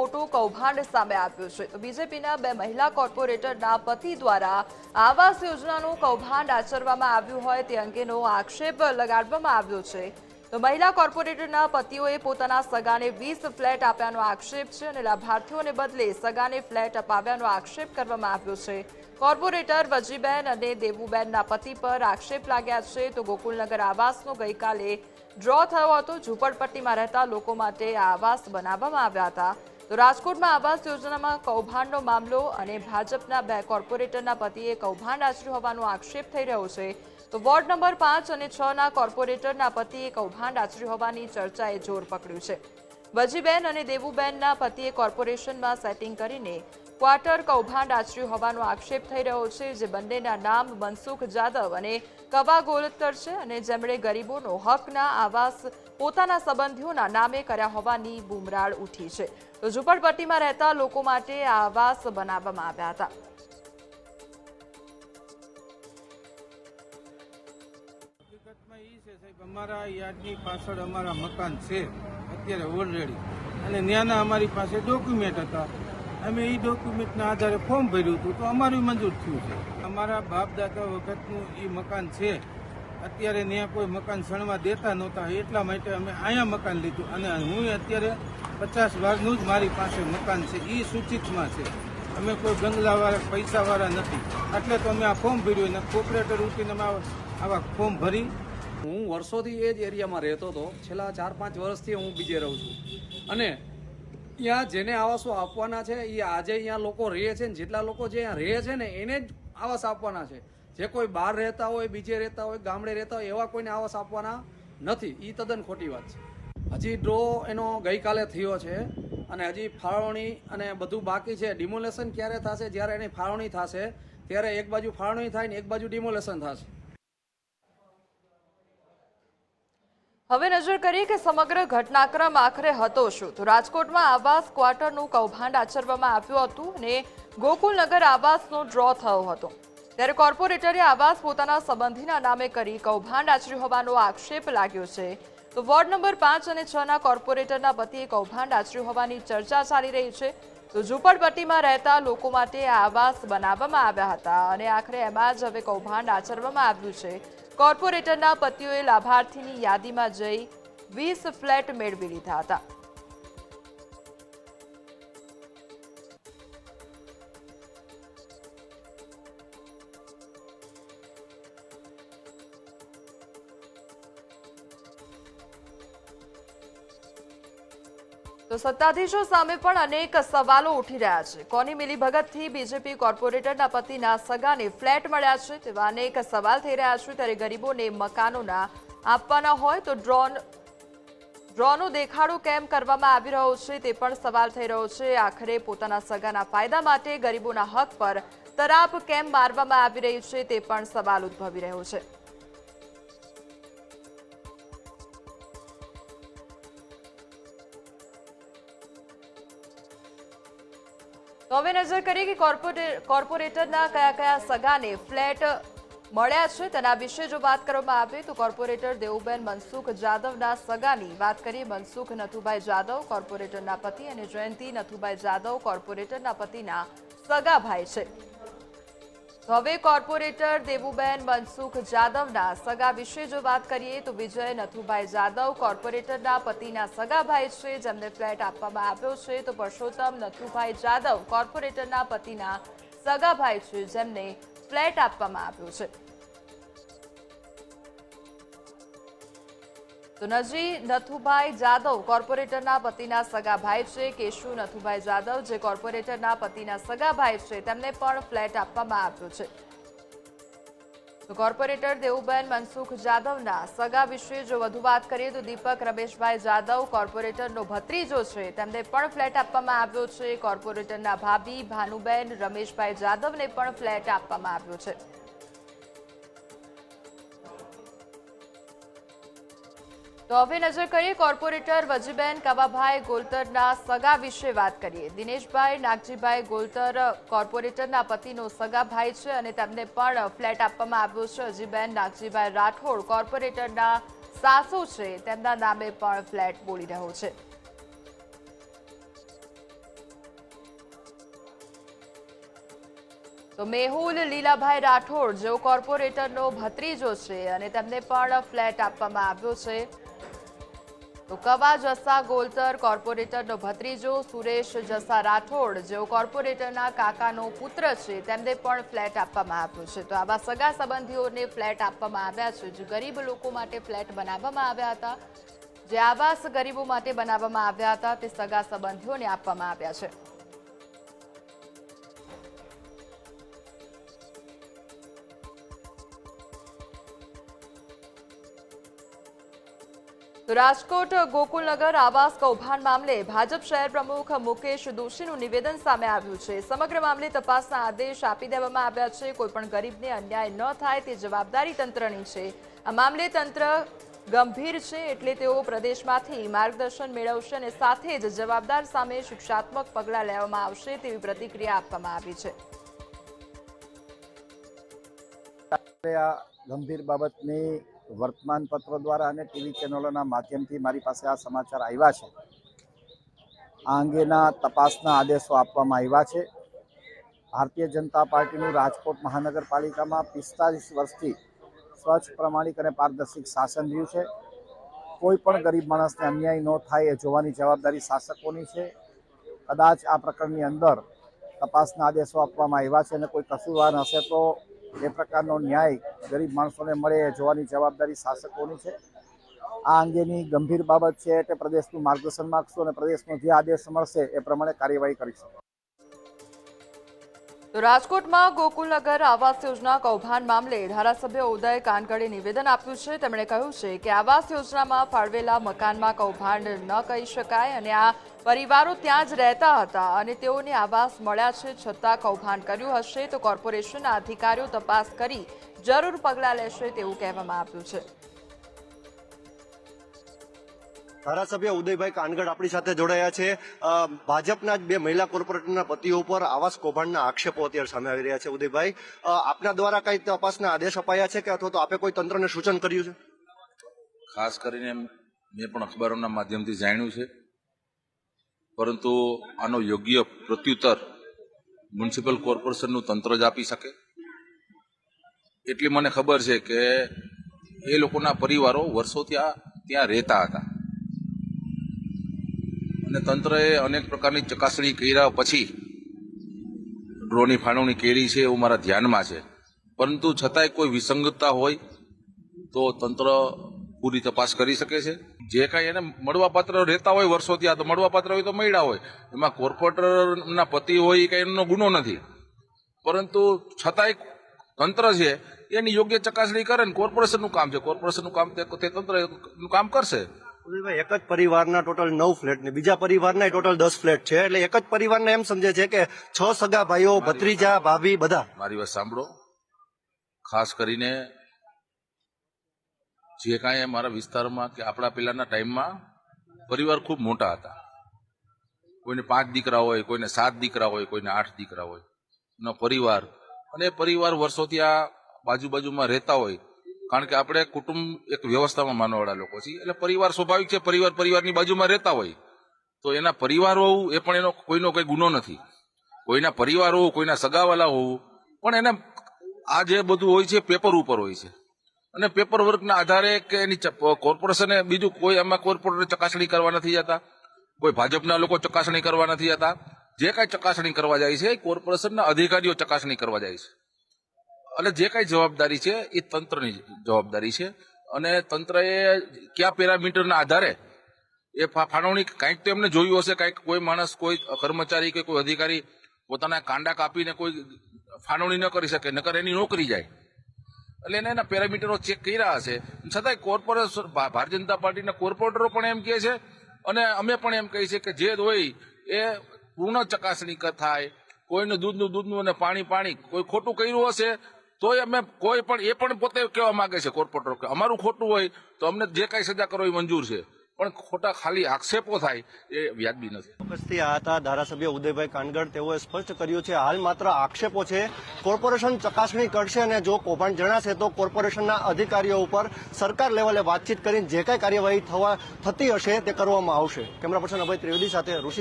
મોટું કૌભાંડ સામે આવ્યું છે. બીજેપીના બે મહિલા કોર્પોરેટરના પતિ દ્વારા આવાસ યોજનાનું કૌભાંડ આચરવામાં આવ્યું હોય તે અંગેનો આક્ષેપ લગાડવામાં આવ્યો છે. તો મહિલા કોર્પોરેટરના પતિઓએ પોતાના સગાને વીસ ફ્લેટ આપ્યાનો આક્ષેપ છે અને લાભાર્થીઓને બદલે સગાને ફ્લેટ અપાવ્યાનો આક્ષેપ કરવામાં આવ્યો છે. કોર્પોરેટર વજીબેન અને દેવુબેનના પતિ પર આક્ષેપ લાગ્યા છે. તો ગોકુલનગર આવાસનો ગઈકાલે ડ્રો થયો હતો. ઝૂંપડપટ્ટીમાં રહેતા લોકો માટે આ આવાસ બનાવવામાં આવ્યા હતા. તો રાજકોટમાં આવાસ યોજનામાં કૌભાંડનો મામલો અને ભાજપના બે કોર્પોરેટરના પતિએ કૌભાંડ આચર્યું હોવાનો આક્ષેપ થઈ રહ્યો છે. તો વોર્ડ નંબર પાંચ અને છ ના કોર્પોરેટરના પતિએ કૌભાંડ આચર્યું હોવાની ચર્ચાએ જોર પકડ્યું છે. વજીબેન અને દેવુબેનના પતિએ કોર્પોરેશનમાં સેટિંગ કરીને ક્વાર્ટર કૌભાંડ આચર્યું હોવાનો આક્ષેપ થઈ રહ્યો છે, જે બંનેના નામ મનસુખ જાદવ અને કવા ગોલતર છે અને જેમણે ગરીબોનો હકના આવાસ પોતાના સંબંધીઓના નામે કર્યા હોવાની બુમરાળ ઉઠી છે. તો ઝુંપડપટ્ટીમાં રહેતા લોકો માટે આવાસ બનાવવામાં આવ્યા હતા. એ છે સાહેબ, અમારા યાર્ડની પાછળ અમારા મકાન છે. અત્યારે ઓલરેડી અને ત્યાંના અમારી પાસે ડોક્યુમેન્ટ હતા. અમે એ ડોક્યુમેન્ટના આધારે ફોર્મ ભર્યું હતું. તો અમારું મંજૂર થયું છે. અમારા બાપ દાદા વખતનું એ મકાન છે. અત્યારે ત્યાં કોઈ મકાન સણવા દેતા નહોતા, એટલા માટે અમે અહીંયા મકાન લીધું. અને હું અત્યારે પચાસ વારનું જ મારી પાસે મકાન છે એ સૂચિતમાં છે. અમે કોઈ બંગલાવાળા પૈસાવાળા નથી. એટલે તો અમે આ ફોર્મ ભર્યું, અને કોપરેટર ઉઠીને અમે આવા ફોર્મ ભરી. હું વર્ષોથી એ જ એરિયામાં રહેતો હતો. છેલ્લા ચાર પાંચ વર્ષથી હું બીજે રહું છું. અને ત્યાં જેને આવાસો આપવાના છે એ આજે અહીંયા લોકો રહે છે ને જેટલા લોકો જે અહીંયા રહે છે ને એને જ આવાસ આપવાના છે. જે કોઈ બહાર રહેતા હોય, બીજે રહેતા હોય, ગામડે રહેતા હોય, એવા કોઈને આવાસ આપવાના નથી. એ તદ્દન ખોટી વાત છે. હજી ડ્રો એનો ગઈકાલે થયો છે અને હજી ફાળવણી અને બધું બાકી છે. ડિમોલેશન ક્યારે થશે? જ્યારે એની ફાળવણી થશે, ત્યારે એક બાજુ ફાળવણી થાય ને એક બાજુ ડિમોલેશન થશે. હવે નજર કરીએ કે સમગ્ર ઘટનાક્રમ આખરે હતો શું? તો રાજકોટમાં આવાસ ક્વાર્ટરનું કૌભાંડ આચરવામાં આવ્યું હતું અને ગોકુલનગર આવાસનો ડ્રો થયો હતો. ત્યારે કોર્પોરેટરે આવાસ પોતાના સંબંધીના નામે કરી કૌભાંડ આચર્યું હોવાનો આક્ષેપ લાગ્યો છે. તો વોર્ડ નંબર પાંચ અને છ ના કોર્પોરેટરના પતિએ કૌભાંડ આચર્યું હોવાની ચર્ચા ચાલી રહી છે. તો ઝૂંપડપટ્ટીમાં રહેતા લોકો માટે આવાસ બનાવવામાં આવ્યા હતા અને આખરે એમાં જ હવે કૌભાંડ આચરવામાં આવ્યું છે. કોર્પોરેટરના પતિઓએ લાભાર્થીની યાદીમાં જઈ વીસ ફ્લેટ મેળવી લીધા હતા. તો સત્તાધીશો સામે પણ અનેક સવાલો ઉઠી રહ્યા છે. કોની મિલીભગતથી બીજેપી કોર્પોરેટરના પતિના સગાને ફ્લેટ મળ્યા છે તેવા અનેક સવાલ થઈ રહ્યા છે. ત્યારે ગરીબોને મકાનોના આપવાના હોય તો ડ્રોન ડ્રોનો દેખાડો કેમ કરવામાં આવી રહ્યો છે તે પણ સવાલ થઈ રહ્યો છે. આખરે પોતાના સગાના ફાયદા માટે ગરીબોના હક પર તરાપ કેમ મારવામાં આવી રહી છે તે પણ સવાલ ઉદ્ભવી રહ્યો છે. તો હવે નજર કરીએ કે કોર્પોરે- કોર્પોરેટરના કયા કયા સગાને ફ્લેટ મળ્યા છે તેના વિશે જો વાત કરવામાં આવે તો કોર્પોરેટર દેવુબેન મનસુખ જાદવના સગાની વાત કરીએ, મનસુખ નથુભાઈ જાદવ કોર્પોરેટરના પતિ અને જયંતિ નથુભાઈ જાદવ કોર્પોરેટરના પતિના સગા ભાઈ છે. હવે કોર્પોરેટર દેવુબેન મનસુખ જાદવના સગા વિશે જો વાત કરીએ તો વિજય નથુભાઈ જાદવ કોર્પોરેટરના પતિના સગા ભાઈ છે, જેમને ફ્લેટ આપવામાં આવ્યો છે. તો પરસોત્તમ નથુભાઈ જાદવ કોર્પોરેટરના પતિના સગા ભાઈ છે, જેમને ફ્લેટ આપવામાં આવ્યો છે. તો નજી નથુભાઈ જાદવ કોર્પોરેટરના પતિના સગા ભાઈ છે. કેશુ નથુભાઈ જાદવ જે કોર્પોરેટરના પતિના સગા ભાઈ છે, તેમને પણ ફ્લેટ આપવામાં આવ્યો છે. તો કોર્પોરેટર દેવુબેન મનસુખ જાદવના સગા વિશે જો વધુ વાત કરીએ તો દીપક રમેશભાઈ જાદવ કોર્પોરેટરનો ભત્રીજો છે. તેમને પણ ફ્લેટ આપવામાં આવ્યો છે. કોર્પોરેટરના ભાભી ભાનુબેન રમેશભાઈ જાદવને પણ ફ્લેટ આપવામાં આવ્યો છે. તો હવે નજર કરીએ કોર્પોરેટર વજીબેન કવાભાઈ ગોલતરના સગા વિશે વાત કરીએ. દિનેશભાઈ, નાગજીભાઈ ગોલતર કોર્પોરેટરના પતિનો સગા ભાઈ છે અને તેમને પણ ફ્લેટ આપવામાં આવ્યો છે. અજીબેન નાગજીભાઈ રાઠોડ કોર્પોરેટરના સાસુ છે. તેમના નામે પણ ફ્લેટ બોલી રહ્યો છે. તો મેહુલ, લીલાભાઈ રાઠોડ જેઓ કોર્પોરેટરનો ભત્રીજો છે અને તેમને પણ ફ્લેટ આપવામાં આવ્યો છે. તો કવા જસા ગોલતર કોર્પોરેટરનો ભત્રીજો સુરેશ જસા રાઠોડ, જેઓ કોર્પોરેટરના કાકાનો પુત્ર છે, તેમને પણ ફ્લેટ આપવામાં આવ્યો છે. તો આવા સગા સંબંધીઓને ફ્લેટ આપવામાં આવ્યા છે. જે ગરીબ લોકો માટે ફ્લેટ બનાવવામાં આવ્યા હતા, જે આવાસ ગરીબો માટે બનાવવામાં આવ્યા હતા, તે સગા સંબંધીઓને આપવામાં આવ્યા છે. તો રાજકોટ ગોકુલનગર આવાસ કૌભાંડ મામલે ભાજપ શહેર પ્રમુખ મુકેશ દોશીનું નિવેદન સામે આવ્યું છે. સમગ્ર મામલે તપાસના આદેશ આપી દેવામાં આવ્યા છે. કોઈપણ ગરીબને અન્યાય ન થાય તે જવાબદારી તંત્રની છે. આ મામલે તંત્ર ગંભીર છે એટલે તેઓ પ્રદેશમાંથી માર્ગદર્શન મેળવશે અને સાથે જ જવાબદાર સામે શિક્ષાત્મક પગલાં લેવામાં આવશે તેવી પ્રતિક્રિયા આપવામાં આવી છે. આ ગંભીર બાબતની વર્તમાન પત્રો દ્વારા અને ટીવી ચેનલોના માધ્યમથી મારી પાસે આ સમાચાર આવ્યા છે. આ અંગેના તપાસના આદેશો આપવામાં આવ્યા છે. ભારતીય જનતા પાર્ટીનું રાજકોટ મહાનગરપાલિકામાં પિસ્તાલીસ વર્ષથી સ્વચ્છ, પ્રમાણિક અને પારદર્શિક શાસન રહ્યું છે. કોઈ પણ ગરીબ માણસને અન્યાય ન થાય એ જોવાની જવાબદારી શાસકોની છે. કદાચ આ પ્રકરણની અંદર તપાસના આદેશો આપવામાં આવ્યા છે અને કોઈ કસૂરવાર હશે તો એ પ્રકારનો ન્યાય ગરીબ માણસોને મળે એ જોવાની જવાબદારી શાસકોની છે. આ અંગેની ગંભીર બાબત છે એટલે પ્રદેશનું માર્ગદર્શન માગશું અને પ્રદેશનો જે આદેશ મળશે એ પ્રમાણે કાર્યવાહી કરીશું તો રાજકોટમાં ગોકુલનગર આવાસ યોજના કૌભાંડ મામલે ધારાસભ્ય ઉદય કાનગડે નિવેદન આપ્યું છે. તેમણે કહ્યું છે કે આવાસ યોજનામાં ફાળવેલા મકાનમાં કૌભાંડ ન કહી શકાય અને આ પરિવારો ત્યાં જ રહેતા હતા અને તેઓને આવાસ મળ્યા છે છતાં કૌભાંડ કર્યું હશે તો કોર્પોરેશનના અધિકારીઓ તપાસ કરી જરૂર પગલાં લેશે તેવું કહેવામાં આવ્યું છે. ધારાસભ્ય ઉદયભાઈ કાનગડ આપણી સાથે જોડાયા છે. ભાજપના જ બે મહિલા કોર્પોરેટરના પતિઓ ઉપર આવાસ કૌભાંડના આક્ષેપો અત્યારે સામે આવી રહ્યા છે. ઉદયભાઈ આપના દ્વારા કઈ તપાસના આદેશ અપાયા છે કે અથવા તો આપે કોઈ તંત્રને સૂચન કર્યું છે? ખાસ કરીને મેં પણ અખબારોના માધ્યમથી જાણ્યું છે. પરંતુ આનો યોગ્ય પ્રત્યુત્તર મ્યુનિસિપલ કોર્પોરેશનનું તંત્ર જ આપી શકે. એટલી મને ખબર છે કે એ લોકોના પરિવારો વર્ષો ત્યાં ત્યાં રહેતા હતા. અને તંત્રએ અનેક પ્રકારની ચકાસણી કર્યા પછી ડ્રોની ફાળવણી કરી છે એવું મારા ધ્યાનમાં છે. પરંતુ છતાંય કોઈ વિસંગતતા હોય તો તંત્ર પૂરી તપાસ કરી શકે છે. જે કાંઈ એને મળવાપાત્ર રહેતા હોય વર્ષોથી આ તો મળવાપાત્ર હોય તો મળ્યા હોય. એમાં કોર્પોરેટરના પતિ હોય એ કાંઈ એમનો ગુનો નથી. પરંતુ છતાંય તંત્ર છે એની યોગ્ય ચકાસણી કરે ને કોર્પોરેશનનું કામ છે. કોર્પોરેશનનું કામ તે તંત્રનું કામ કરશે. એક જ પરિવારના ટોટલ નવ ફ્લેટ ને બીજા પરિવારના ટોટલ દસ ફ્લેટ છે. એટલે એક જ પરિવારને એમ સમજે છે કે છ સગા ભાઈઓ ભત્રીજા ભાભી બધા. મારી વાત સાંભળો. ખાસ કરીને જે કાંઈ મારા વિસ્તારમાં કે આપણા પહેલાંના ટાઈમમાં પરિવાર ખૂબ મોટા હતા. કોઈને પાંચ દીકરા હોય, કોઈને સાત દીકરા હોય, કોઈને આઠ દીકરા હોય. એનો પરિવાર. અને પરિવાર વર્ષોથી આ બાજુ બાજુમાં રહેતા હોય. કારણ કે આપણે કુટુંબ એક વ્યવસ્થામાં માનવાવાળા લોકો છીએ. એટલે પરિવાર સ્વાભાવિક છે, પરિવાર પરિવારની બાજુમાં રહેતા હોય. તો એના પરિવાર હોવું એ પણ એનો કોઈનો કોઈ ગુનો નથી. કોઈના પરિવાર હોવું કોઈના સગાવાલા હોવું. પણ એને આ જે બધું હોય છે, પેપર ઉપર હોય છે. અને પેપર વર્કના આધારે કે એની કોર્પોરેશને બીજું કોઈ એમાં કોર્પોરેટર ચકાસણી કરવા નથી જતા, કોઈ ભાજપના લોકો ચકાસણી કરવા નથી જતા. જે કાંઈ ચકાસણી કરવા જાય છે, એ કોર્પોરેશનના અધિકારીઓ ચકાસણી કરવા જાય છે. એટલે જે કાંઈ જવાબદારી છે, એ તંત્રની જવાબદારી છે. અને તંત્રએ કયા પેરામીટરના આધારે એ ફાળવણી કાંઈક તો એમને જોયું હશે, કાંઈક કોઈ માણસ, કોઈ કર્મચારી કે કોઈ અધિકારી પોતાના કાંડા કાપીને કોઈ ફાળવણી ન કરી શકે, નકર એની નોકરી જાય. એટલે એને એના પેરામીટરો ચેક કર્યા હશે. છતાંય કોર્પોરેશન ભારતીય જનતા પાર્ટીના કોર્પોરેટરો પણ એમ કહે છે અને અમે પણ એમ કહીએ છીએ કે જે હોય એ પૂર્ણ ચકાસણી થાય. કોઈનું દૂધનું દૂધનું અને પાણી પાણી કોઈ ખોટું કર્યું હશે, તોય અમે કોઈ પણ એ પણ પોતે કહેવા માંગે છે કોર્પોરેટર કે અમારું ખોટું હોય તો અમને જે કાંઈ સજા કરો એ મંજૂર છે. પણ ખોટા ખાલી આક્ષેપો થાય એ વ્યાજબી નથી. ઉપસ્થિત આ હતા ધારાસભ્ય ઉદયભાઈ કાનગડ તેઓએ સ્પષ્ટ કર્યું છે, હાલ માત્ર આક્ષેપો છે. કોર્પોરેશન ચકાસણી કરશે અને જો કૌભાંડ જણાશે તો કોર્પોરેશનના અધિકારીઓ ઉપર સરકાર લેવલે વાતચીત કરીને જે કાંઈ કાર્યવાહી થવા થતી હશે તે કરવામાં આવશે. કેમેરા પર્સન અભય ત્રિવેદી સાથે ઋષિ